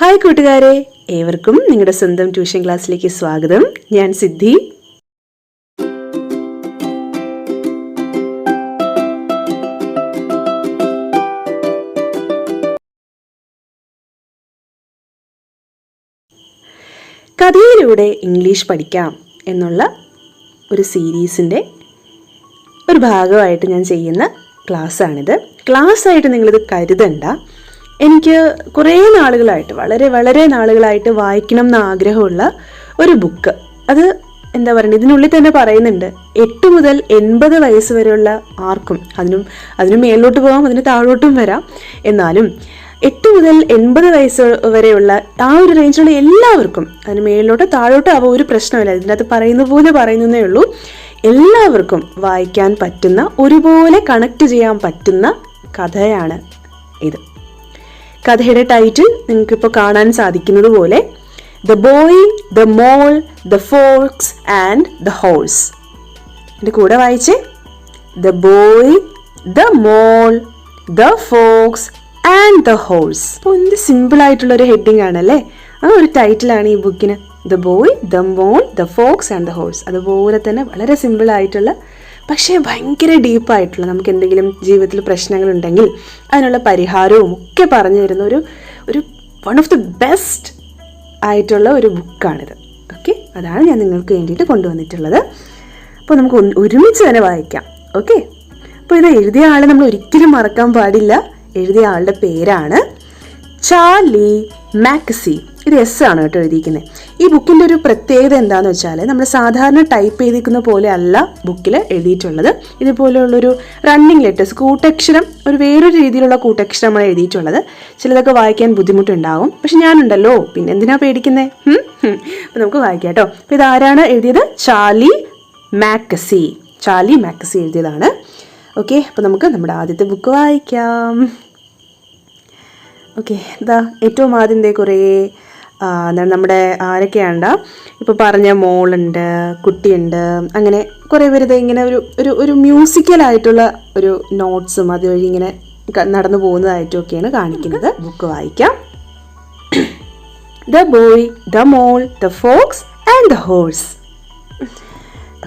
Hi കൂട്ടുകാരെ ഏവർക്കും നിങ്ങളുടെ സ്വന്തം ട്യൂഷൻ ക്ലാസ്സിലേക്ക് സ്വാഗതം. ഞാൻ സിദ്ധി. കഥയിലൂടെ ഇംഗ്ലീഷ് പഠിക്കാം എന്നുള്ള ഒരു സീരീസിന്റെ ഒരു ഭാഗമായിട്ട് ഞാൻ ചെയ്യുന്ന ക്ലാസ്സാണിത്. ക്ലാസ്സായിട്ട് നിങ്ങളിത് കരുതണ്ട. എനിക്ക് കുറേ നാളുകളായിട്ട് വളരെ വളരെ നാളുകളായിട്ട് വായിക്കണം എന്ന് ആഗ്രഹമുള്ള ഒരു ബുക്ക്. അത് എന്താ പറയുക ഇതിനുള്ളിൽ തന്നെ പറയുന്നുണ്ട് എട്ട് മുതൽ എൺപത് വയസ്സ് വരെയുള്ള ആർക്കും അതിനും അതിന് മേലോട്ട് പോകാം അതിന് താഴോട്ടും വരാം. എന്നാലും എട്ട് മുതൽ എൺപത് വയസ്സ് വരെയുള്ള ആ ഒരു റേഞ്ചിലുള്ള എല്ലാവർക്കും അതിന് മേലോട്ടോ താഴോട്ടോ ആവുക ഒരു പ്രശ്നമില്ല. ഇതിനകത്ത് പറയുന്ന പോലെ പറയുന്നതേ ഉള്ളൂ. എല്ലാവർക്കും വായിക്കാൻ പറ്റുന്ന ഒരുപോലെ കണക്ട് ചെയ്യാൻ പറ്റുന്ന കഥയാണ് ഇത്. കഥയുടെ ടൈറ്റിൽ നിങ്ങൾക്കിപ്പോൾ കാണാൻ സാധിക്കുന്നത് പോലെ the boy the mole the fox and the horse എന്റെ കൂടെ വായിച്ച്. The boy the mole the fox and the horse അപ്പോൾ എന്ത് സിമ്പിൾ ആയിട്ടുള്ള ഒരു ഹെഡിങ് ആണല്ലേ? ആ ഒരു ടൈറ്റിലാണ് ഈ ബുക്കിന് the boy the mole the fox and the horse അതുപോലെ തന്നെ വളരെ സിമ്പിൾ ആയിട്ടുള്ള പക്ഷേ ഭയങ്കര ഡീപ്പായിട്ടുള്ള നമുക്ക് എന്തെങ്കിലും ജീവിതത്തിൽ പ്രശ്നങ്ങളുണ്ടെങ്കിൽ അതിനുള്ള പരിഹാരവും ഒക്കെ പറഞ്ഞു തരുന്ന ഒരു ഒരു വൺ ഓഫ് ദി ബെസ്റ്റ് ആയിട്ടുള്ള ഒരു ബുക്കാണിത്. ഓക്കെ അതാണ് ഞാൻ നിങ്ങൾക്ക് വേണ്ടിയിട്ട് കൊണ്ടുവന്നിട്ടുള്ളത്. അപ്പോൾ നമുക്ക് ഒരുമിച്ച് തന്നെ വായിക്കാം. ഓക്കെ അപ്പോൾ ഇത് എഴുതിയ ആളെ നമ്മൾ ഒരിക്കലും മറക്കാൻ പാടില്ല. എഴുതിയ ആളുടെ പേരാണ് ചാർലി മാക്സി. ഇത് എസ് ആണ് കേട്ടോ എഴുതിയിരിക്കുന്നത് ഈ ബുക്കിന്റെ ഒരു പ്രത്യേകത എന്താണെന്ന് വെച്ചാൽ നമ്മൾ സാധാരണ ടൈപ്പ് ചെയ്തിരിക്കുന്ന പോലെ അല്ല ബുക്കിൽ എഴുതിയിട്ടുള്ളത്. ഇതുപോലെയുള്ളൊരു റണ്ണിങ് ലെറ്റേഴ്സ് കൂട്ടക്ഷരം ഒരു വേറൊരു രീതിയിലുള്ള കൂട്ടക്ഷരമാണ് എഴുതിയിട്ടുള്ളത്. ചിലതൊക്കെ വായിക്കാൻ ബുദ്ധിമുട്ടുണ്ടാവും. പക്ഷെ ഞാനുണ്ടല്ലോ പിന്നെ എന്തിനാ പേടിക്കുന്നത് അപ്പം നമുക്ക് വായിക്കാം കേട്ടോ. അപ്പോൾ ഇതാരാണ് എഴുതിയത്? ചാലി മാക്കസി. ചാലി മാക്കസി എഴുതിയതാണ്. ഓക്കെ അപ്പോൾ നമുക്ക് നമ്മുടെ ആദ്യത്തെ ബുക്ക് വായിക്കാം. ഓക്കെ ഇതാ ഏറ്റവും ആദ്യം കുറേ നമ്മുടെ ആരൊക്കെയാണ്ട? ഇപ്പോൾ പറഞ്ഞ മോളുണ്ട് കുട്ടിയുണ്ട് അങ്ങനെ കുറേ പേര് ഇങ്ങനെ ഒരു ഒരു ഒരു മ്യൂസിക്കലായിട്ടുള്ള ഒരു നോട്ട്സും അതുവഴി ഇങ്ങനെ നടന്നു പോകുന്നതായിട്ടും ഒക്കെയാണ് കാണിക്കുന്നത്. ബുക്ക് വായിക്കാം. The boy the mole the fox and the horse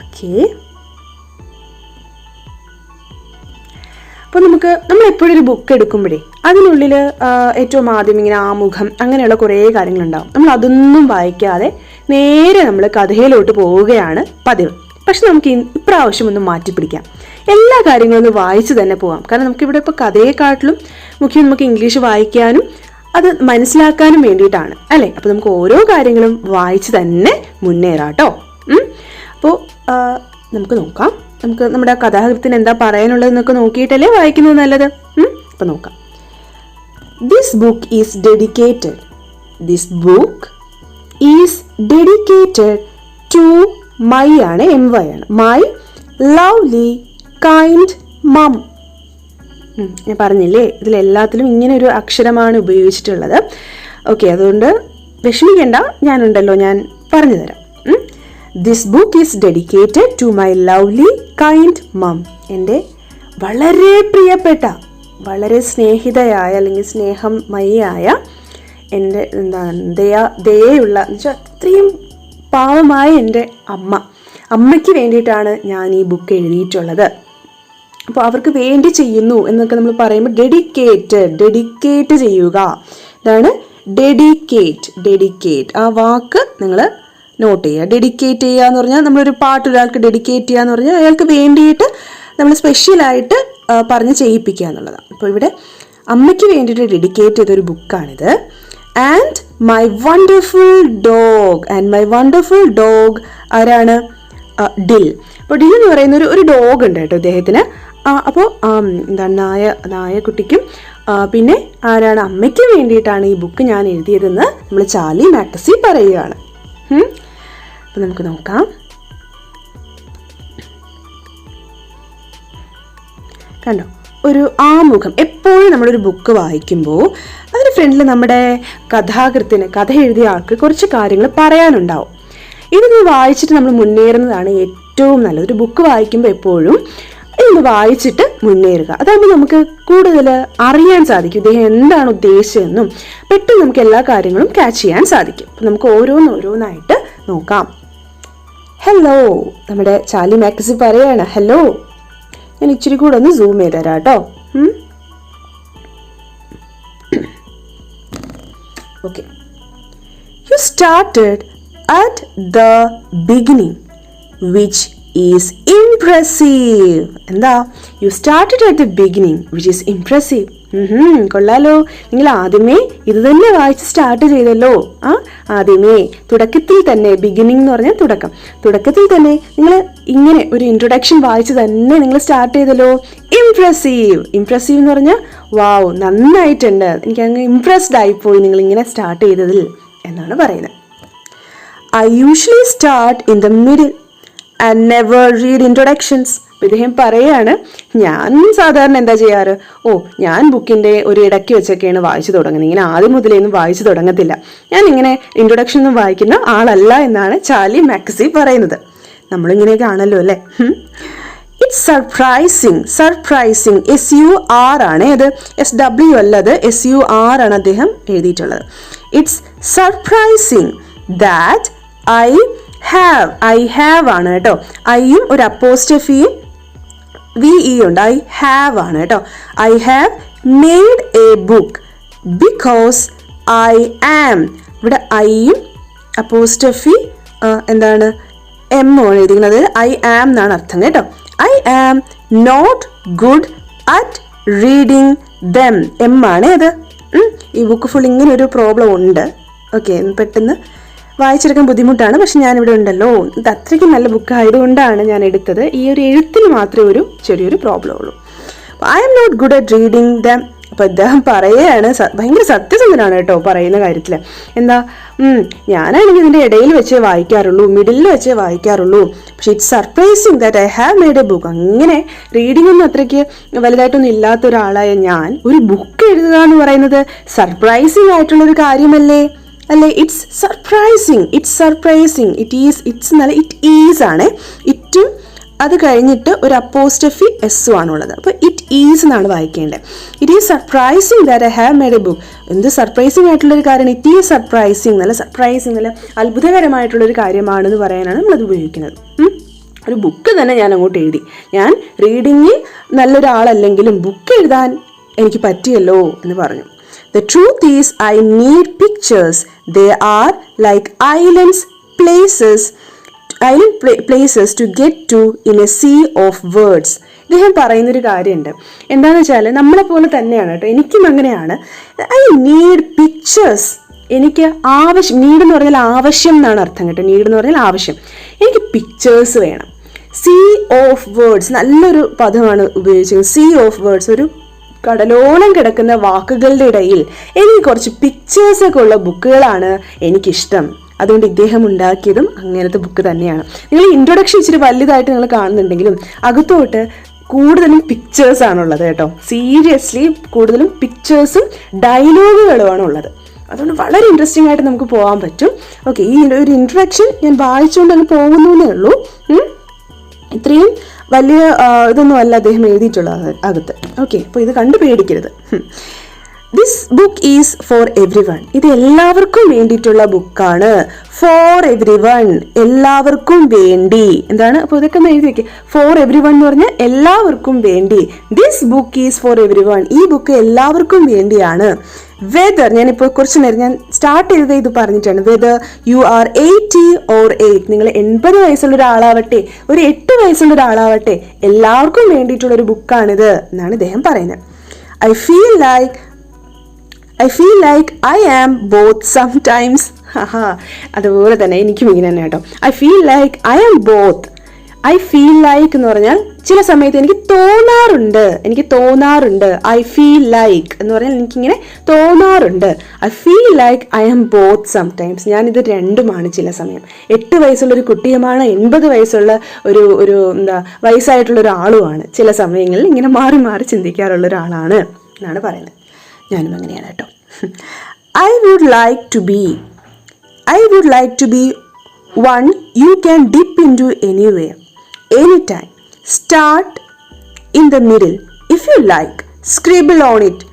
okay അപ്പോൾ നമുക്ക് നമ്മൾ എപ്പോഴും ഒരു ബുക്ക് എടുക്കുമ്പോഴേ അതിനുള്ളിൽ ഏറ്റവും ആദ്യം ഇങ്ങനെ ആമുഖം അങ്ങനെയുള്ള കുറേ കാര്യങ്ങളുണ്ടാവും. നമ്മൾ അതൊന്നും വായിക്കാതെ നേരെ നമ്മൾ കഥയിലോട്ട് പോവുകയാണ് പതിവ്. പക്ഷെ നമുക്ക് ഇപ്രാവശ്യം ഒന്ന് മാറ്റിപ്പിടിക്കാം. എല്ലാ കാര്യങ്ങളും ഒന്ന് വായിച്ച് തന്നെ പോവാം. കാരണം നമുക്കിവിടെ ഇപ്പോൾ കഥയെക്കാട്ടിലും മുഖ്യം നമുക്ക് ഇംഗ്ലീഷ് വായിക്കാനും അത് മനസ്സിലാക്കാനും വേണ്ടിയിട്ടാണ്. അല്ലേ? അപ്പോൾ നമുക്ക് ഓരോ കാര്യങ്ങളും വായിച്ച് തന്നെ മുന്നേറാം കേട്ടോ. അപ്പോൾ നമുക്ക് നോക്കാം. നമുക്ക് നമ്മുടെ കഥാകൃത്തിന് എന്താ പറയാനുള്ളതെന്നൊക്കെ നോക്കിയിട്ടല്ലേ വായിക്കുന്നത് നല്ലത്? അപ്പം നോക്കാം. This book is dedicated this book is dedicated to my ആണ് എം വൈ ആണ് മൈ ലവ്ലി കൈൻഡ് മം ഞാൻ പറഞ്ഞില്ലേ? ഇതിലെല്ലാത്തിലും ഇങ്ങനെ ഒരു അക്ഷരമാണ് ഉപയോഗിച്ചിട്ടുള്ളത്. ഓക്കെ അതുകൊണ്ട് വിഷമിക്കേണ്ട. ഞാനുണ്ടല്ലോ ഞാൻ പറഞ്ഞു തരാം. This book is dedicated to my lovely kind mum എന്റെ വളരെ പ്രിയപ്പെട്ട വളരെ സ്നേഹിതയായ അല്ലെങ്കിൽ സ്നേഹമയിയായ എന്റെ എന്താണ് ദയ ദയയുള്ള എന്ന് വെച്ചാൽ അത്രയും പാവമായ എന്റെ അമ്മ. അമ്മയ്ക്ക് വേണ്ടിയിട്ടാണ് ഞാൻ ഈ ബുക്ക് എഴുതിയിട്ടുള്ളത്. അപ്പോൾ അവർക്ക് വേണ്ടി ചെയ്യുന്നു എന്നൊക്കെ നമ്മൾ പറയുമ്പോൾ ഡെഡിക്കേറ്റ് ഡെഡിക്കേറ്റ് ചെയ്യുക. ഇതാണ് ഡെഡിക്കേറ്റ് ഡെഡിക്കേറ്റ് ആ വാക്ക് നിങ്ങൾ നോട്ട് ചെയ്യുക. ഡെഡിക്കേറ്റ് ചെയ്യുക എന്ന് പറഞ്ഞാൽ നമ്മളൊരു പാട്ട് ഒരാൾക്ക് ഡെഡിക്കേറ്റ് ചെയ്യുക എന്ന് പറഞ്ഞാൽ അയാൾക്ക് വേണ്ടിയിട്ട് നമ്മൾ സ്പെഷ്യലായിട്ട് പറഞ്ഞ് ചെയ്യിപ്പിക്കുക എന്നുള്ളതാണ്. അപ്പോൾ ഇവിടെ അമ്മയ്ക്ക് വേണ്ടിയിട്ട് ഡെഡിക്കേറ്റ് ചെയ്തൊരു ബുക്കാണിത് and my wonderful dog and my wonderful dog ആരാണ്? ഡിൽ അപ്പോൾ ഡിൽ എന്ന് പറയുന്ന ഒരു ഒരു ഡോഗ് ഉണ്ട് കേട്ടോ അദ്ദേഹത്തിന് അപ്പോൾ എന്താണ് നായ നായക്കുട്ടിക്കും പിന്നെ ആരാണ്? അമ്മയ്ക്ക് വേണ്ടിയിട്ടാണ് ഈ ബുക്ക് ഞാൻ എഴുതിയതെന്ന് നമ്മൾ ചാലി മാക്സി പറയുകയാണ്. അപ്പോൾ നമുക്ക് നോക്കാം. കണ്ടോ? ഒരു ആമുഖം. എപ്പോഴും നമ്മളൊരു ബുക്ക് വായിക്കുമ്പോൾ അതിന് ഫ്രണ്ടിൽ നമ്മുടെ കഥാകൃത്തിന് കഥ എഴുതിയ ആൾക്ക് കുറച്ച് കാര്യങ്ങൾ പറയാനുണ്ടാവും. ഇത് നീ വായിച്ചിട്ട് നമ്മൾ മുന്നേറുന്നതാണ് ഏറ്റവും നല്ലത്. ഒരു ബുക്ക് വായിക്കുമ്പോൾ എപ്പോഴും ഇത് വായിച്ചിട്ട് മുന്നേറുക. അതാകുമ്പോൾ നമുക്ക് കൂടുതൽ അറിയാൻ സാധിക്കും ഇദ്ദേഹം എന്താണ് ഉദ്ദേശിച്ചതെന്നും പെട്ടെന്ന് നമുക്ക് എല്ലാ കാര്യങ്ങളും ക്യാച്ച് ചെയ്യാൻ സാധിക്കും. അപ്പം നമുക്ക് ഓരോന്നോരോന്നായിട്ട് നോക്കാം. ഹലോ നമ്മുടെ ചാലി മാക്സി പറയാണ്. ഹലോ ഞാൻ ഇച്ചിരി കൂടെ ഒന്ന് സൂം ചെയ്ത് തരാം കേട്ടോ okay you started at the beginning which is impressive എന്താ? You started at the beginning which is impressive കൊള്ളാലോ. നിങ്ങൾ ആദ്യമേ ഇത് തന്നെ വായിച്ച് സ്റ്റാർട്ട് ചെയ്തല്ലോ. ആ ആദ്യമേ തുടക്കത്തിൽ തന്നെ ബിഗിനിങ് എന്ന് പറഞ്ഞാൽ തുടക്കം. തുടക്കത്തിൽ തന്നെ നിങ്ങൾ ഇങ്ങനെ ഒരു ഇൻട്രൊഡക്ഷൻ വായിച്ച് തന്നെ നിങ്ങൾ സ്റ്റാർട്ട് ചെയ്തല്ലോ. ഇംപ്രസീവ് ഇംപ്രസീവ് എന്ന് പറഞ്ഞാൽ വാവ് നന്നായിട്ടുണ്ട്. എനിക്ക് അങ്ങ് ഇംപ്രസ്ഡ് ആയിപ്പോയി നിങ്ങൾ ഇങ്ങനെ സ്റ്റാർട്ട് ചെയ്തതിൽ എന്നാണ് പറയുന്നത്. I usually start in the middle and never read introductions ഇദ്ദേഹം പറയാണ് ഞാൻ സാധാരണ എന്താ ചെയ്യാറ്? ഓ ഞാൻ ബുക്കിന്റെ ഒരു ഇടയ്ക്ക് വെച്ചൊക്കെയാണ് വായിച്ചു തുടങ്ങുന്നത്. ഇങ്ങനെ ആദ്യം മുതലേന്നും വായിച്ചു തുടങ്ങത്തില്ല. ഞാൻ ഇങ്ങനെ ഇൻട്രൊഡക്ഷൻ ഒന്നും വായിക്കുന്ന ആളല്ല എന്നാണ് ചാലി മാക്സി പറയുന്നത്. നമ്മളിങ്ങനെയൊക്കെ ആണല്ലോ അല്ലേ? It's surprising surprising S U R ആണ് അത് എസ് ഡബ്ല്യു അല്ല അല്ലത് എസ് യു ആർ ആണ് അദ്ദേഹം എഴുതിയിട്ടുള്ളത്. It's surprising that I have I have ആണ് കേട്ടോ. ഐയും ഒരു അപ്പോസ്റ്റഫിയും വി ഇ ഉണ്ട്. ഐ ഹാവ് ആണ് കേട്ടോ. I have made a book because I am ഇവിടെ ഐയും അപ്പോസ്റ്റഫി എന്താണ്? എം ആണ് എഴുതിക്കുന്നത് ഐ ആം എന്നാണ് അർത്ഥം കേട്ടോ. I am not good at reading them M ആണ് അത്. ഈ ബുക്ക് ഫുൾ ഇങ്ങനെ ഒരു പ്രോബ്ലം ഉണ്ട്. ഓക്കെ പെട്ടെന്ന് വായിച്ചെടുക്കാൻ ബുദ്ധിമുട്ടാണ് പക്ഷെ ഞാനിവിടെ ഉണ്ടല്ലോ. ഇത് അത്രയ്ക്ക് നല്ല ബുക്ക് ആയതുകൊണ്ടാണ് ഞാൻ എടുത്തത്. ഈ ഒരു എഴുത്തിന് മാത്രമേ ഒരു ചെറിയൊരു പ്രോബ്ലം ഉള്ളൂ. I'm not good at reading them അപ്പോൾ ഇദ്ദേഹം പറയുകയാണ് ഭയങ്കര സത്യസന്ധനാണ് കേട്ടോ പറയുന്ന കാര്യത്തിൽ എന്താ ഞാനാണെങ്കിൽ ഇതിന്റെ ഇടയിൽ വെച്ചേ വായിക്കാറുള്ളൂ മിഡിലിൽ വെച്ചേ വായിക്കാറുള്ളൂ. പക്ഷെ it's surprising that I have made a book അങ്ങനെ റീഡിംഗ് ഒന്നും അത്രയ്ക്ക് വലുതായിട്ടൊന്നും ഇല്ലാത്ത ഒരാളായ ഞാൻ ഒരു ബുക്ക് എഴുതുക എന്ന് പറയുന്നത് സർപ്രൈസിങ് ആയിട്ടുള്ളൊരു കാര്യമല്ലേ? അല്ലേ it's surprising it's surprising it is it's നല്ല ഇറ്റ് ഈസ് ആണ്. ഇറ്റും അത് കഴിഞ്ഞിട്ട് ഒരു അപ്പോസ്റ്റഫി എസ്സും ആണുള്ളത്. അപ്പോൾ ഇറ്റ് ഈസ് എന്നാണ് വായിക്കേണ്ടത്. It is surprising that I have made a book എന്ത് സർപ്രൈസിങ് ആയിട്ടുള്ളൊരു കാര്യം. ഇറ്റ് ഈസ് സർപ്രൈസിങ് നല്ല സർപ്രൈസിങ് നല്ല അത്ഭുതകരമായിട്ടുള്ളൊരു കാര്യമാണെന്ന് പറയാനാണ് നമ്മളത് ഉപയോഗിക്കുന്നത്. ഒരു ബുക്ക് തന്നെ ഞാൻ അങ്ങോട്ട് എഴുതി. ഞാൻ റീഡിങ്ങിൽ നല്ലൊരാളല്ലെങ്കിലും ബുക്ക് എഴുതാൻ എനിക്ക് പറ്റിയല്ലോ എന്ന് പറഞ്ഞു. The truth is, I need pictures. They are like islands, places, island places to get to in a sea of words. ഇദ്ദേഹം പറയുന്നൊരു കാര്യമുണ്ട്. എന്താണെന്ന് വെച്ചാൽ നമ്മളെ പോലെ തന്നെയാണ് കേട്ടോ. എനിക്കും അങ്ങനെയാണ്. ഐ നീഡ് പിക്ചേഴ്സ് എനിക്ക് ആവശ്യം നീഡ് എന്ന് പറഞ്ഞാൽ ആവശ്യം എന്നാണ് അർത്ഥം കേട്ടോ. നീഡ് എന്ന് പറഞ്ഞാൽ ആവശ്യം. എനിക്ക് പിക്ചേഴ്സ് വേണം. സീ ഓഫ് വേർഡ്സ് നല്ലൊരു പദമാണ് ഉപയോഗിച്ചത് സീ ഓഫ് വേർഡ്സ് ഒരു കടലോളം കിടക്കുന്ന വാക്കുകളുടെ ഇടയിൽ എനിക്ക് കുറച്ച് പിക്ചേഴ്സൊക്കെ ഉള്ള ബുക്കുകളാണ് എനിക്കിഷ്ടം. അതുകൊണ്ട് ഇദ്ദേഹം ഉണ്ടാക്കിയതും അങ്ങനത്തെ ബുക്ക് തന്നെയാണ്. നിങ്ങൾ ഇൻട്രൊഡക്ഷൻ ഇച്ചിരി വലുതായിട്ട് നിങ്ങൾ കാണുന്നുണ്ടെങ്കിലും അകത്തോട്ട് കൂടുതലും പിക്ചേഴ്സ് ആണുള്ളത് കേട്ടോ. സീരിയസ്ലി കൂടുതലും പിക്ചേഴ്സും ഡയലോഗുകളുമാണ് ഉള്ളത്. അതുകൊണ്ട് വളരെ ഇൻട്രസ്റ്റിംഗ് ആയിട്ട് നമുക്ക് പോകാൻ പറ്റും. ഓക്കെ ഈ ഒരു ഇൻട്രൊഡക്ഷൻ ഞാൻ വായിച്ചുകൊണ്ട് അങ്ങ് പോകുന്നു എന്നേ ഉള്ളൂ ഇത്രയും വലിയ ഇതൊന്നും അല്ല അദ്ദേഹം എഴുതിയിട്ടുള്ളത് അകത്ത്. ഓക്കെ അപ്പോൾ ഇത് കണ്ടു പേടിക്കരുത്. This book is for everyone ഇത് എല്ലാവർക്കും വേണ്ടിയിട്ടുള്ള ബുക്കാണ് ഫോർ എവ്രി വൺ എല്ലാവർക്കും വേണ്ടി. എന്താണ്? അപ്പോൾ ഇതൊക്കെ ഒന്ന് എഴുതി വെക്കുക ഫോർ എവ്രി വൺ എന്ന് പറഞ്ഞാൽ എല്ലാവർക്കും വേണ്ടി. This book is for everyone ഈ ബുക്ക് എല്ലാവർക്കും വേണ്ടിയാണ്. വെദർ ഞാനിപ്പോൾ കുറച്ച് നേരം ഞാൻ സ്റ്റാർട്ട് ചെയ്തത് ഇത് പറഞ്ഞിട്ടാണ്. Whether you are eighty or eight നിങ്ങൾ എൺപത് വയസ്സുള്ള ഒരാളാവട്ടെ ഒരു എട്ട് വയസ്സുള്ള ഒരാളാവട്ടെ എല്ലാവർക്കും വേണ്ടിയിട്ടുള്ള ഒരു ബുക്കാണിത് എന്നാണ് ഇദ്ദേഹം പറയുന്നത്. I feel like I feel like I am both sometimes അതുപോലെ തന്നെ എനിക്കും ഇങ്ങനെ തന്നെ കേട്ടോ. I feel like I am both I feel like എന്ന് പറഞ്ഞാൽ ചില സമയത്ത് എനിക്ക് തോന്നാറുണ്ട്. എനിക്ക് തോന്നാറുണ്ട്. ഐ ഫീൽ ലൈക്ക് എന്ന് പറഞ്ഞാൽ എനിക്കിങ്ങനെ തോന്നാറുണ്ട്. I feel like I am both sometimes ഞാനിത് രണ്ടുമാണ് ചില സമയം. എട്ട് വയസ്സുള്ള ഒരു കുട്ടിയുമാണ് എൺപത് വയസ്സുള്ള ഒരു ഒരു എന്താ വയസ്സായിട്ടുള്ള ഒരാളുമാണ്. ചില സമയങ്ങളിൽ ഇങ്ങനെ മാറി മാറി ചിന്തിക്കാറുള്ള ഒരാളാണ് എന്നാണ് പറയുന്നത്. ഞാനും അങ്ങനെയാണ് കേട്ടോ. I would like to be I would like to be one you can dip into anyway anytime. Start in the middle if you like. Scribble on it.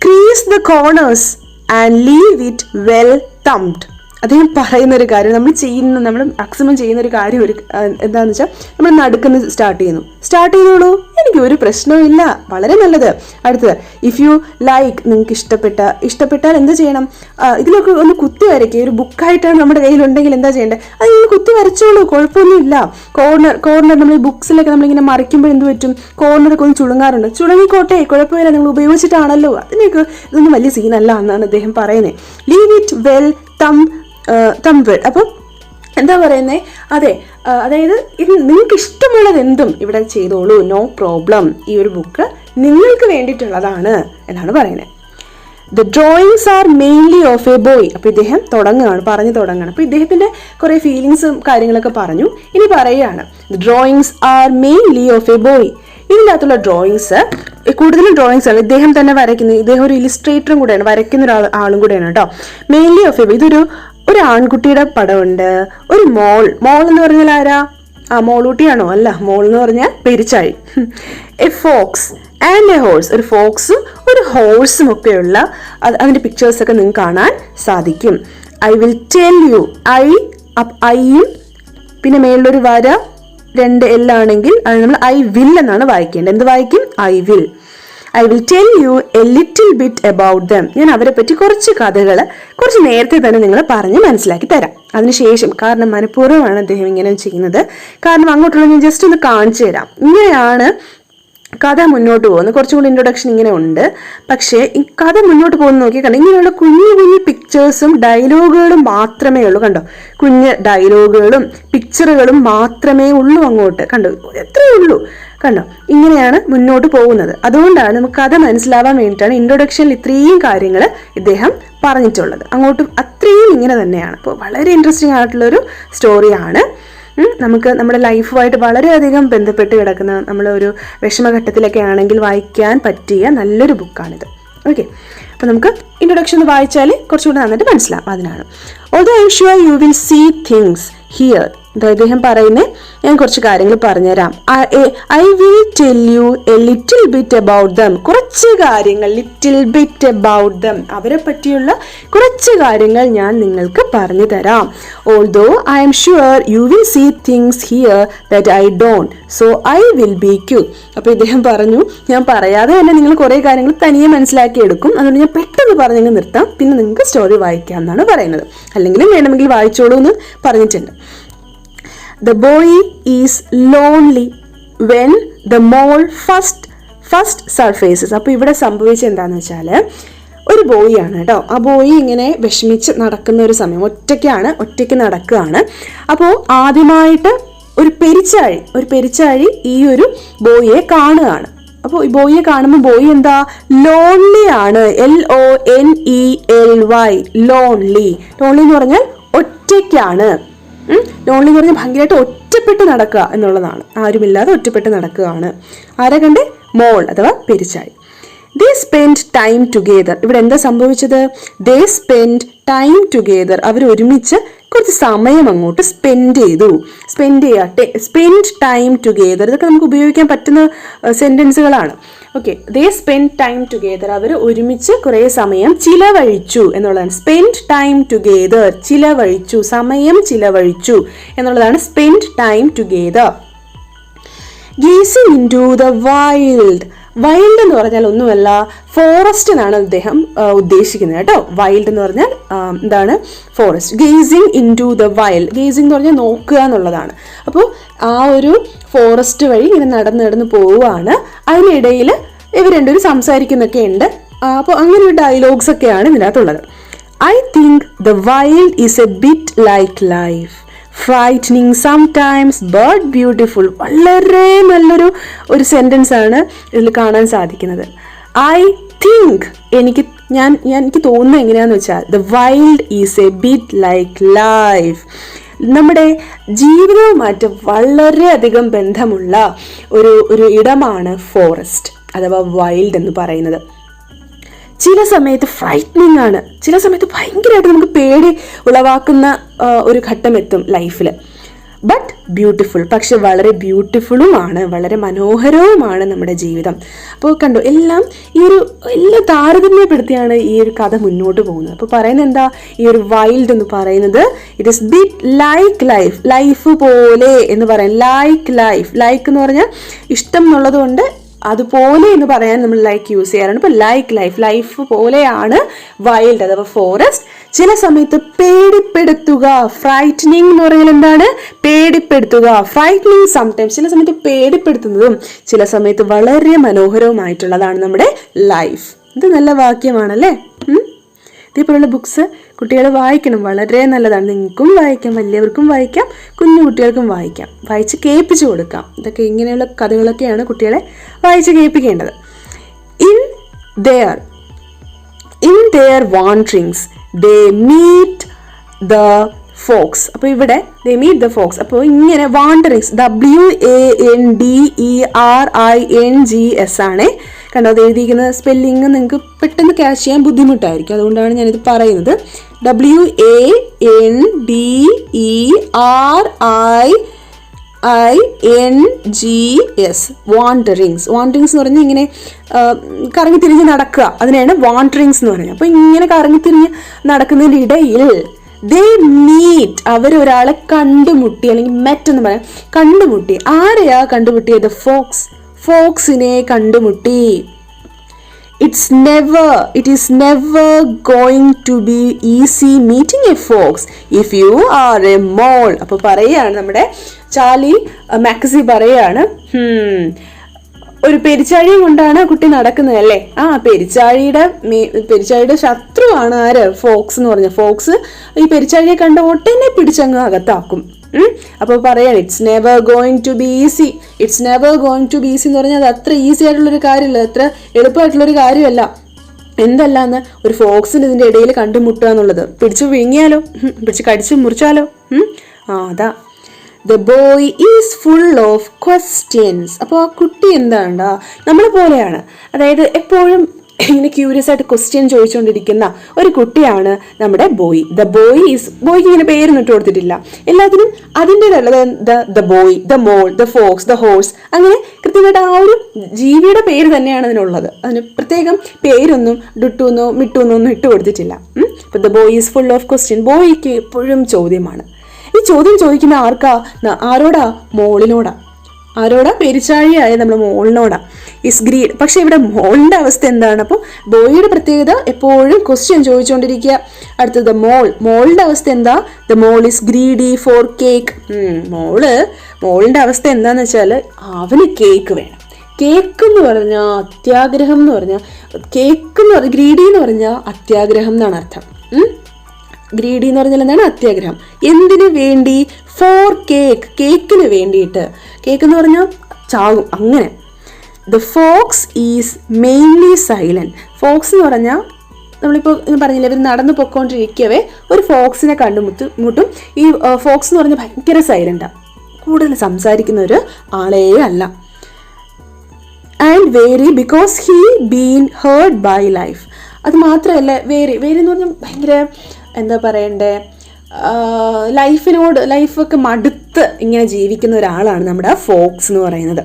Crease the corners and leave it well thumbed. അദ്ദേഹം പറയുന്ന ഒരു കാര്യം നമ്മൾ ചെയ്യുന്ന നമ്മൾ maximum ചെയ്യുന്ന ഒരു കാര്യം ഒരു എന്താണെന്ന് വെച്ചാൽ നമ്മൾ നടുക്കുന്ന സ്റ്റാർട്ട് ചെയ്യുന്നു. സ്റ്റാർട്ട് ചെയ്തോളൂ. എനിക്ക് ഒരു പ്രശ്നവുമില്ല വളരെ നല്ലത്. അടുത്തത് ഇഫ് യു ലൈക്ക് നിങ്ങൾക്ക് ഇഷ്ടപ്പെട്ട ഇഷ്ടപ്പെട്ടാൽ എന്ത് ചെയ്യണം? ഇതിലൊക്കെ ഒന്ന് കുത്തി വരയ്ക്കുക ഒരു ബുക്കായിട്ടാണ് നമ്മുടെ കയ്യിലുണ്ടെങ്കിൽ എന്താ ചെയ്യേണ്ടത് അത് നിങ്ങൾ കുത്തി വരച്ചോളൂ. കുഴപ്പമൊന്നുമില്ല. കോർണർ കോർണർ നമ്മൾ ബുക്സിലൊക്കെ നമ്മളിങ്ങനെ മറിക്കുമ്പോൾ എന്ത് പറ്റും? കോർണറൊക്കെ ഒന്ന് ചുളുങ്ങാറുണ്ട്. ചുളുങ്ങിക്കോട്ടെ. കുഴപ്പമില്ല. നിങ്ങൾ ഉപയോഗിച്ചിട്ടാണല്ലോ. അതിനൊക്കെ ഇതൊന്നും വലിയ സീനല്ല എന്നാണ് അദ്ദേഹം പറയുന്നത്. ലീവ് ഇറ്റ് വെൽ തം തംവേഡ് അപ്പം എന്താ പറയുന്നത് അതെ അതായത് ഇത് നിങ്ങൾക്ക് ഇഷ്ടമുള്ളത് എന്തും ഇവിടെ ചെയ്തോളൂ. നോ പ്രോബ്ലം ഈ ഒരു ബുക്ക് നിങ്ങൾക്ക് വേണ്ടിയിട്ടുള്ളതാണ് എന്നാണ് പറയുന്നത് the drawings are mainly of a boy അപ്പോൾ ഇദ്ദേഹം തുടങ്ങുകയാണ് പറഞ്ഞു തുടങ്ങുകയാണ്. അപ്പോൾ ഇദ്ദേഹത്തിന്റെ കുറേ ഫീലിങ്സും കാര്യങ്ങളൊക്കെ പറഞ്ഞു. ഇനി പറയുകയാണ്. The drawings are mainly of a boy ഇതിനകത്തുള്ള ഡ്രോയിങ്സ് കൂടുതലും ഡ്രോയിങ്സ് ആണ്. ഇദ്ദേഹം തന്നെ വരയ്ക്കുന്നത് ഇദ്ദേഹം ഒരു ഇലിസ്ട്രേറ്ററും കൂടെയാണ് വരയ്ക്കുന്ന ഒരാൾ ആളും കൂടെയാണ് കേട്ടോ. മെയിൻലി ഓഫ് എ ബോയ് ഇതൊരു ഒരു ആൺകുട്ടിയുടെ പടമുണ്ട്. ഒരു മോൾ. മോൾ എന്ന് പറഞ്ഞാൽ ആരാ? ആ മോളൂട്ടിയാണോ? അല്ല മോൾ എന്ന് പറഞ്ഞാൽ പെരിച്ചാഴി a fox and a horse. ഒരു ഫോക്സും ഒരു ഹോഴ്സും ഒക്കെയുള്ള അത് അതിന്റെ പിക്ചേഴ്സൊക്കെ നിങ്ങൾക്ക് കാണാൻ സാധിക്കും. I will tell you I ഐയും പിന്നെ മേളിലൊരു വര രണ്ട് എല്ലാണെങ്കിൽ നമ്മൾ ഐ വിൽ എന്നാണ് വായിക്കേണ്ടത്. എന്ത് വായിക്കും? I will. I will tell you a little bit about them ഞാൻ അവരെ പറ്റി കുറച്ച് കഥകൾ കുറച്ച് നേരത്തെ തന്നെ നിങ്ങൾ പറഞ്ഞ് മനസ്സിലാക്കി തരാം. അതിനുശേഷം കാരണം മനഃപൂർവമാണ് അദ്ദേഹം ഇങ്ങനെ ചെയ്യുന്നത്. കാരണം അങ്ങോട്ടുള്ള ഞാൻ ജസ്റ്റ് ഒന്ന് കാണിച്ചു തരാം. ഇങ്ങനെയാണ് കഥ മുന്നോട്ട് പോകുന്നു. കുറച്ചും കൂടി ഇൻട്രൊഡക്ഷൻ ഇങ്ങനെ ഉണ്ട്. പക്ഷേ ഈ കഥ മുന്നോട്ട് പോകുന്ന നോക്കിയാൽ കണ്ടോ ഇങ്ങനെയുള്ള കുഞ്ഞു കുഞ്ഞു പിക്ചേഴ്സും ഡയലോഗുകളും മാത്രമേ ഉള്ളൂ. കണ്ടോ കുഞ്ഞ് ഡയലോഗുകളും പിക്ചറുകളും മാത്രമേ ഉള്ളൂ അങ്ങോട്ട്. കണ്ടോ എത്രയേ ഉള്ളൂ. കണ്ടോ ഇങ്ങനെയാണ് മുന്നോട്ട് പോകുന്നത്. അതുകൊണ്ടാണ് നമുക്ക് കഥ മനസ്സിലാവാൻ വേണ്ടിയിട്ടാണ് ഇൻട്രൊഡക്ഷനിൽ ഇത്രയും കാര്യങ്ങൾ ഇദ്ദേഹം പറഞ്ഞിട്ടുള്ളത്. അങ്ങോട്ടും അത്രയും ഇങ്ങനെ തന്നെയാണ്. അപ്പോൾ വളരെ ഇൻട്രസ്റ്റിംഗ് ആയിട്ടുള്ളൊരു സ്റ്റോറിയാണ് നമുക്ക് നമ്മുടെ ലൈഫുമായിട്ട് വളരെയധികം ബന്ധപ്പെട്ട് കിടക്കുന്ന നമ്മളൊരു വിഷമഘട്ടത്തിലൊക്കെ ആണെങ്കിൽ വായിക്കാൻ പറ്റിയ നല്ലൊരു ബുക്കാണിത് ഓക്കെ അപ്പോൾ നമുക്ക് ഇൻട്രൊഡക്ഷൻ വായിച്ചാൽ കുറച്ചുകൂടി നന്നായിട്ട് മനസ്സിലാവും അതിനാണ്. Although I'm sure you will see things here അദ്ദേഹം പറയുന്നത് ഞാൻ കുറച്ച് കാര്യങ്ങൾ പറഞ്ഞുതരാം. I will tell you a little bit about them കുറച്ച് കാര്യങ്ങൾ ലിറ്റിൽ ബിറ്റ് അബൌട്ട് ദം അവരെ പറ്റിയുള്ള കുറച്ച് കാര്യങ്ങൾ ഞാൻ നിങ്ങൾക്ക് പറഞ്ഞു തരാം although I'm sure you will see things here that I don't so I will be quiet അപ്പോൾ ഇദ്ദേഹം പറഞ്ഞു ഞാൻ പറയാതെ തന്നെ നിങ്ങൾ കുറേ കാര്യങ്ങൾ തനിയെ മനസ്സിലാക്കി എടുക്കും അതുകൊണ്ട് ഞാൻ പെട്ടെന്ന് പറഞ്ഞങ്ങ് നിർത്താം. പിന്നെ നിങ്ങൾക്ക് സ്റ്റോറി വായിക്കാം എന്നാണ് പറയുന്നത്. അല്ലെങ്കിലും വേണമെങ്കിൽ വായിച്ചോളൂ എന്ന് പറഞ്ഞിട്ടുണ്ട്. The boy is lonely when the mole first first surfaces അപ്പോൾ ഇവിടെ സംഭവിച്ചത് എന്താണെന്ന് വെച്ചാൽ ഒരു ബോയ് ആണ് കേട്ടോ. ആ ബോയ് ഇങ്ങനെ വിഷമിച്ച് നടക്കുന്ന ഒരു സമയം. ഒറ്റയ്ക്കാണ് ഒറ്റയ്ക്ക് നടക്കുകയാണ്. അപ്പോൾ ആദ്യമായിട്ട് ഒരു പെരിച്ചാഴി ഒരു പെരിച്ചാഴി ഈ ഒരു ബോയിയെ കാണുകയാണ്. അപ്പോൾ ഈ ബോയിയെ കാണുമ്പോൾ ബോയി എന്താ? ലോൺലി ആണ്. L O N E L Y lonely lonely എന്ന് പറഞ്ഞാൽ ഒറ്റയ്ക്കാണ്. ലോൺലി എന്ന് പറഞ്ഞാൽ ഭയങ്കരമായിട്ട് ഒറ്റപ്പെട്ട് നടക്കുക എന്നുള്ളതാണ്. ആരുമില്ലാതെ ഒറ്റപ്പെട്ട് നടക്കുകയാണ്. ആരെ കണ്ട്? മോൾ അഥവാ പെരിച്ചായി. ദേ സ്പെൻഡ് ടൈം ടുഗെദർ ഇവിടെ എന്താ സംഭവിച്ചത്? ദേ സ്പെൻഡ് ടൈം ടുഗെദർ അവർ ഒരുമിച്ച് കുറച്ച് സമയം അങ്ങോട്ട് സ്പെൻഡ് ചെയ്തു. സ്പെൻഡ് ചെയ്യുക സ്പെൻഡ് ടൈം ടുഗെദർ ഇതൊക്കെ നമുക്ക് ഉപയോഗിക്കാൻ പറ്റുന്ന സെന്റൻസുകളാണ് okay they spend time together അവർ ഒരുമിച്ച് കുറേ സമയം ചിലവഴിച്ചു എന്നുള്ളതാണ്. സ്പെൻഡ് ടൈം ടുഗെദർ ചിലവഴിച്ചു. സമയം ചിലവഴിച്ചു എന്നുള്ളതാണ് spend time together gazing into the wild wild എന്ന് പറഞ്ഞാൽ ഒന്നുമല്ല ഫോറസ്റ്റ് എന്നാണ് അദ്ദേഹം ഉദ്ദേശിക്കുന്നത് കേട്ടോ. വൈൽഡ് എന്ന് പറഞ്ഞാൽ എന്താണ്? Forest gazing into the wild gazing എന്ന് പറഞ്ഞാൽ നോക്കുക എന്നുള്ളതാണ്. അപ്പോൾ ആ ഒരു ഫോറസ്റ്റ് വഴി ഇങ്ങനെ നടന്ന് നടന്ന് പോവുകയാണ്. അതിനിടയിൽ ഇവർ രണ്ടുപേരും സംസാരിക്കുന്നൊക്കെ ഉണ്ട്. അപ്പോൾ അങ്ങനെ ഒരു ഡയലോഗ്സ് ഒക്കെയാണ് ഇതിനകത്തുള്ളത്. I think the wild is a bit like life frightening sometimes but beautiful വളരെ നല്ലൊരു ഒരു സെന്റൻസ് ആണ് ഇതിൽ കാണാൻ സാധിക്കുന്നത്. ഐ തിങ്ക് എനിക്ക് ഞാൻ എനിക്ക് തോന്നുന്നത് എങ്ങനെയാന്ന് വെച്ചാൽ the wild is a bit like life നമ്മുടെ ജീവിതവുമായിട്ട് വളരെയധികം ബന്ധമുള്ള ഒരു ഒരു ഇടമാണ് ഫോറസ്റ്റ് അഥവാ വൈൽഡ് എന്ന് പറയുന്നത്. ചില സമയത്ത് ഫ്രൈറ്റനിങ് ആണ്. ചില സമയത്ത് ഭയങ്കരമായിട്ട് നമുക്ക് പേടി ഉളവാക്കുന്ന ഒരു ഘട്ടം എത്തും ലൈഫിൽ ബട്ട് ബ്യൂട്ടിഫുൾ പക്ഷെ വളരെ ബ്യൂട്ടിഫുള്ളുമാണ് വളരെ മനോഹരവുമാണ് നമ്മുടെ ജീവിതം. അപ്പോൾ കണ്ടു എല്ലാം ഈ ഒരു എല്ലാം താരതമ്യപ്പെടുത്തിയാണ് ഈ ഒരു കഥ മുന്നോട്ട് പോകുന്നത്. അപ്പോൾ പറയുന്നത് എന്താ ഈ ഒരു വൈൽഡ് എന്ന് പറയുന്നത് it is bit like life life പോലെ എന്ന് പറയാം. ലൈക്ക് ലൈഫ് ലൈക്ക് എന്ന് പറഞ്ഞാൽ ഇഷ്ടം എന്നുള്ളത് കൊണ്ട് അതുപോലെ എന്ന് പറയാൻ നമ്മൾ ലൈക്ക് യൂസ് ചെയ്യാറുണ്ട്. ഇപ്പൊ ലൈക്ക് ലൈഫ് ലൈഫ് പോലെയാണ് വൈൽഡ് അഥവാ ഫോറസ്റ്റ് ചില സമയത്ത് പേടിപ്പെടുത്തുക ഫ്രൈറ്റനിങ് എന്ന് പറയുന്നത് എന്താണ്? പേടിപ്പെടുത്തുക. ഫ്രൈറ്റനിങ് സംടൈംസ് ചില സമയത്ത് പേടിപ്പെടുത്തുന്നതും ചില സമയത്ത് വളരെ മനോഹരവുമായിട്ടുള്ളതാണ് നമ്മുടെ ലൈഫ് ഇത് നല്ല വാക്യമാണല്ലേ? ഇതേപോലുള്ള ബുക്സ് കുട്ടികൾ വായിക്കണം. വളരെ നല്ലതാണ്. നിങ്ങൾക്കും വായിക്കാം. വലിയവർക്കും വായിക്കാം. കുഞ്ഞു കുട്ടികൾക്കും വായിക്കാം. വായിച്ച് കേൾപ്പിച്ചു കൊടുക്കാം. ഇതൊക്കെ ഇങ്ങനെയുള്ള കഥകളൊക്കെയാണ് കുട്ടികളെ വായിച്ച് കേൾപ്പിക്കേണ്ടത്. In their in their wanderings they meet the fox. അപ്പോൾ ഇവിടെ ദേ മീറ്റ് ദ ഫോക്സ് അപ്പോൾ ഇങ്ങനെ wanderings W A N D E R I N G S ആണ്. കണ്ടോ അത് എഴുതിയിരിക്കുന്ന സ്പെല്ലിങ് നിങ്ങൾക്ക് പെട്ടെന്ന് ക്യാച്ച് ചെയ്യാൻ ബുദ്ധിമുട്ടായിരിക്കും. അതുകൊണ്ടാണ് ഞാനിത് പറയുന്നത്. W A N D E R I I N G S wanderings wanderings എന്ന് പറഞ്ഞാൽ ഇങ്ങനെ കറങ്ങി തിരിഞ്ഞ് നടക്കുക. അതിനെയാണ് വാണ്ടറിങ്സ് എന്ന് പറയുന്നത്. അപ്പോൾ ഇങ്ങനെ കറങ്ങിത്തിരിഞ്ഞ് നടക്കുന്നതിന്റെ ഇടയിൽ ദേ മീറ്റ് അവർ ഒരാളെ കണ്ടുമുട്ടി അല്ലെങ്കിൽ മെറ്റ് എന്ന് പറയാം. കണ്ടുമുട്ടി. ആരെയാ കണ്ടുമുട്ടിയത്? ഫോക്സ് ഫോക്സിനെ കണ്ടുമുട്ടി. It's never it is never going to be easy meeting a fox if you are a mole അപ്പോൾ പറയുകയാണ് നമ്മുടെ ചാലി മാക്സി പറയാണ് "Hmm, ഒരു പെരിച്ചാഴിയും കൊണ്ടാണ് കുട്ടി നടക്കുന്നത് അല്ലേ? ആ പെരിച്ചാഴിയുടെ പെരിച്ചാഴിയുടെ ശത്രുവാണ് ആര്? ഫോക്സ് എന്ന് പറഞ്ഞ ഫോക്സ്. ഈ പെരിച്ചാഴിയെ കണ്ട ഒട്ടനെ പിടിച്ചങ്ങ് അകത്താക്കും. അപ്പൊ അപ്പോൾ പറയാണ് it's never going to be easy it's never going to be easy എന്ന് പറഞ്ഞാൽ അത് അത്ര ഈസി ആയിട്ടുള്ളൊരു കാര്യമല്ല അത്ര എളുപ്പമായിട്ടുള്ളൊരു കാര്യമല്ല. എന്തല്ലാന്ന് ഒരു ഫോക്സിന് ഇതിന്റെ ഇടയിൽ കണ്ടുമുട്ടുക എന്നുള്ളത്. പിടിച്ചു വിഴുങ്ങിയാലോ പിടിച്ച് കടിച്ച് മുറിച്ചാലോ? ആ അതാ. The boy is full of questions അപ്പോൾ ആ കുട്ടി എന്താണ് നമ്മളെ പോലെയാണ്. അതായത് എപ്പോഴും ഇങ്ങനെ ക്യൂരിയസ് ആയിട്ട് ക്വസ്റ്റ്യൻ ചോദിച്ചുകൊണ്ടിരിക്കുന്ന ഒരു കുട്ടിയാണ് നമ്മുടെ ബോയ് ദ ബോയ് ഈസ് ബോയ്ക്ക് ഇങ്ങനെ പേരൊന്നും ഇട്ട് കൊടുത്തിട്ടില്ല. എല്ലാത്തിനും അതിന്റെതല്ല. The the boy the mole the fox the horse അങ്ങനെ കൃത്യമായിട്ട് ആ ഒരു ജീവിയുടെ പേര് തന്നെയാണ് അതിനുള്ളത്. അതിന് പ്രത്യേകം പേരൊന്നും ഡുട്ടുന്നോ മിട്ടുന്നോ ഒന്നും ഇട്ട് കൊടുത്തിട്ടില്ല. ഇപ്പം the boy is full of question ബോയ്ക്ക് എപ്പോഴും ചോദ്യമാണ്. ഈ ചോദ്യം ചോദിക്കുന്ന ആർക്കാ? ആരോടാ? മോളിനോടാ. ആരോടാ? പെരിച്ചാഴിയായ നമ്മുടെ മോളിനോടാ. ഇസ് ഗ്രീഡ് പക്ഷെ ഇവിടെ മോളിന്റെ അവസ്ഥ എന്താണ്? അപ്പോൾ ബോയിയുടെ പ്രത്യേകത എപ്പോഴും ക്വസ്റ്റ്യൻ ചോദിച്ചുകൊണ്ടിരിക്കുക അടുത്തത് മോൾ. മോളിന്റെ അവസ്ഥ എന്താ? The mole is greedy for cake mole മോളിന്റെ അവസ്ഥ എന്താന്ന് വെച്ചാൽ അവന് കേക്ക് വേണം. കേക്ക് എന്ന് പറഞ്ഞാൽ അത്യാഗ്രഹം എന്ന് പറഞ്ഞാൽ കേക്ക് എന്ന് പറഞ്ഞാൽ ഗ്രീഡി എന്ന് പറഞ്ഞാൽ അത്യാഗ്രഹം എന്നാണ് അർത്ഥം? ഗ്രീഡി എന്ന് പറഞ്ഞാൽ എന്താണ്? അത്യാഗ്രഹം. എന്തിനു വേണ്ടി? ഫോർ കേക്ക് കേക്കിന് വേണ്ടിയിട്ട്. കേക്ക് എന്ന് പറഞ്ഞാൽ ചാകും അങ്ങനെ. The fox is mainly silent fox എന്ന് പറഞ്ഞാൽ നമ്മളിപ്പോൾ പറഞ്ഞില്ല ഇവർ നടന്നു പൊക്കോണ്ടിരിക്കവേ ഒരു ഫോക്സിനെ കണ്ടുമുട്ട് മുട്ടും. ഈ ഫോക്സ് എന്ന് പറഞ്ഞാൽ ഭയങ്കര സൈലന്റാണ് കൂടുതൽ സംസാരിക്കുന്ന ഒരു ആളേ അല്ല. And very because he been hurt by life അത് മാത്രമല്ല വേരി വേരി എന്ന് പറഞ്ഞാൽ ഭയങ്കര എന്താ പറയണ്ടേ? ലൈഫിനോട് ലൈഫൊക്കെ മടുത്ത് ഇങ്ങനെ ജീവിക്കുന്ന ഒരാളാണ് നമ്മുടെ ഫോക്സ് എന്ന് പറയുന്നത്.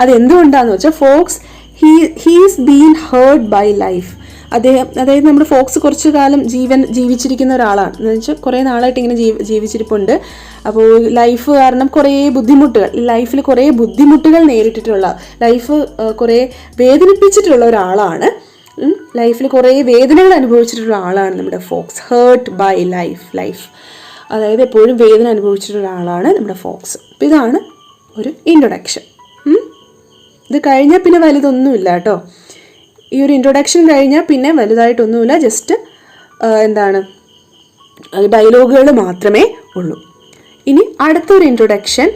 അതെന്തുകൊണ്ടാണെന്ന് വെച്ചാൽ fox he he's been hurt by life. അദ്ദേഹം അതായത് നമ്മുടെ ഫോക്സ് കുറച്ചു കാലം ജീവൻ ജീവിച്ചിരിക്കുന്ന ഒരാളാണ്. എന്ന് വെച്ചാൽ കുറേ നാളായിട്ട് ഇങ്ങനെ ജീവി ജീവിച്ചിരിപ്പുണ്ട്. അപ്പോൾ ലൈഫ് കാരണം കുറേ ബുദ്ധിമുട്ടുകൾ ലൈഫിൽ കുറേ ബുദ്ധിമുട്ടുകൾ നേരിട്ടിട്ടുള്ള ലൈഫ് കുറേ വേദനിപ്പിച്ചിട്ടുള്ള ഒരാളാണ്. ലൈഫിൽ കുറേ വേദനകൾ അനുഭവിച്ചിട്ടുള്ള ആളാണ് നമ്മുടെ fox. Hurt by life life അതായത് എപ്പോഴും വേദന അനുഭവിച്ചിട്ടുള്ള ആളാണ് നമ്മുടെ ഫോക്സ്. അപ്പോൾ ഇതാണ് ഒരു ഇൻട്രൊഡക്ഷൻ ഇത് കഴിഞ്ഞാൽ പിന്നെ വലുതൊന്നുമില്ല കേട്ടോ. ഈ ഒരു ഇൻട്രൊഡക്ഷൻ കഴിഞ്ഞാൽ പിന്നെ വലുതായിട്ടൊന്നുമില്ല. ജസ്റ്റ് എന്താണ്? ഡയലോഗുകൾ മാത്രമേ ഉള്ളൂ. ഇനി അടുത്തൊരു ഇൻട്രൊഡക്ഷൻ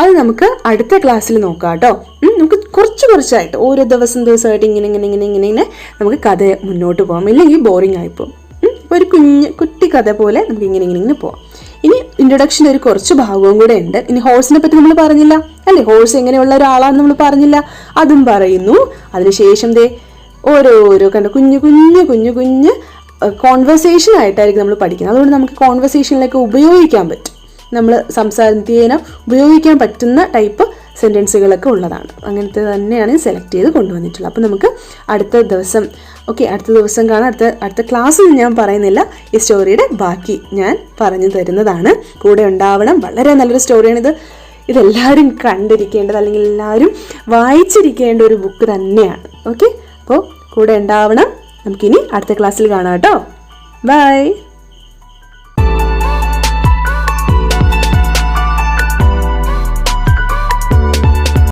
അത് നമുക്ക് അടുത്ത ക്ലാസ്സിൽ നോക്കാം കേട്ടോ. നമുക്ക് കുറച്ച് കുറച്ചായിട്ട് ഓരോ ദിവസം ദിവസമായിട്ട് ഇങ്ങനെ ഇങ്ങനെ ഇങ്ങനെ ഇങ്ങനെ ഇങ്ങനെ നമുക്ക് കഥ മുന്നോട്ട് പോകാം ഇല്ലെങ്കിൽ ബോറിംഗ് ആയിപ്പോകും അപ്പോൾ ഒരു കുഞ്ഞ് കുട്ടി കഥ പോലെ നമുക്ക് ഇങ്ങനെ ഇങ്ങനെ ഇങ്ങനെ പോവാം. ഇനി ഇൻട്രൊഡക്ഷന്റെ ഒരു കുറച്ച് ഭാഗവും കൂടെ ഉണ്ട്. ഇനി ഹോഴ്സിനെ പറ്റി നമ്മൾ പറഞ്ഞില്ല. അല്ലേ? ഹോഴ്സ് എങ്ങനെയുള്ള ഒരാളാണെന്ന് നമ്മൾ പറഞ്ഞില്ല. അതും പറയുന്നു. അതിനുശേഷം ദേ ഓരോരോ കണ്ട? കുഞ്ഞു കുഞ്ഞു കുഞ്ഞു കുഞ്ഞ് കോൺവെർസേഷൻ ആയിട്ടായിരിക്കും നമ്മൾ പഠിക്കുന്നത്. അതുകൊണ്ട് നമുക്ക് കോൺവെർസേഷനിലേക്ക് ഉപയോഗിക്കാൻ പറ്റും. നമ്മൾ സംസാരത്തിന് ഉപയോഗിക്കാൻ പറ്റുന്ന ടൈപ്പ് സെന്റൻസുകളൊക്കെ ഉള്ളതാണ്. അങ്ങനത്തെ തന്നെയാണ് സെലക്ട് ചെയ്ത് കൊണ്ടുവന്നിട്ടുള്ളത്. അപ്പോൾ നമുക്ക് അടുത്ത ദിവസം ഓക്കെ അടുത്ത ദിവസം കാണാം. അടുത്ത അടുത്ത ക്ലാസ്സിൽ ഞാൻ പറയുന്നില്ല. ഈ സ്റ്റോറിയുടെ ബാക്കി ഞാൻ പറഞ്ഞു തരുന്നതാണ്. കൂടെ ഉണ്ടാവണം. വളരെ നല്ലൊരു സ്റ്റോറിയാണിത് ഇതെല്ലാവരും കണ്ടിരിക്കേണ്ടത് അല്ലെങ്കിൽ എല്ലാവരും വായിച്ചിരിക്കേണ്ട ഒരു ബുക്ക് തന്നെയാണ്. ഓക്കെ അപ്പോൾ കൂടെ ഉണ്ടാവണം. നമുക്കിനി അടുത്ത ക്ലാസ്സിൽ കാണാം കേട്ടോ. ബൈ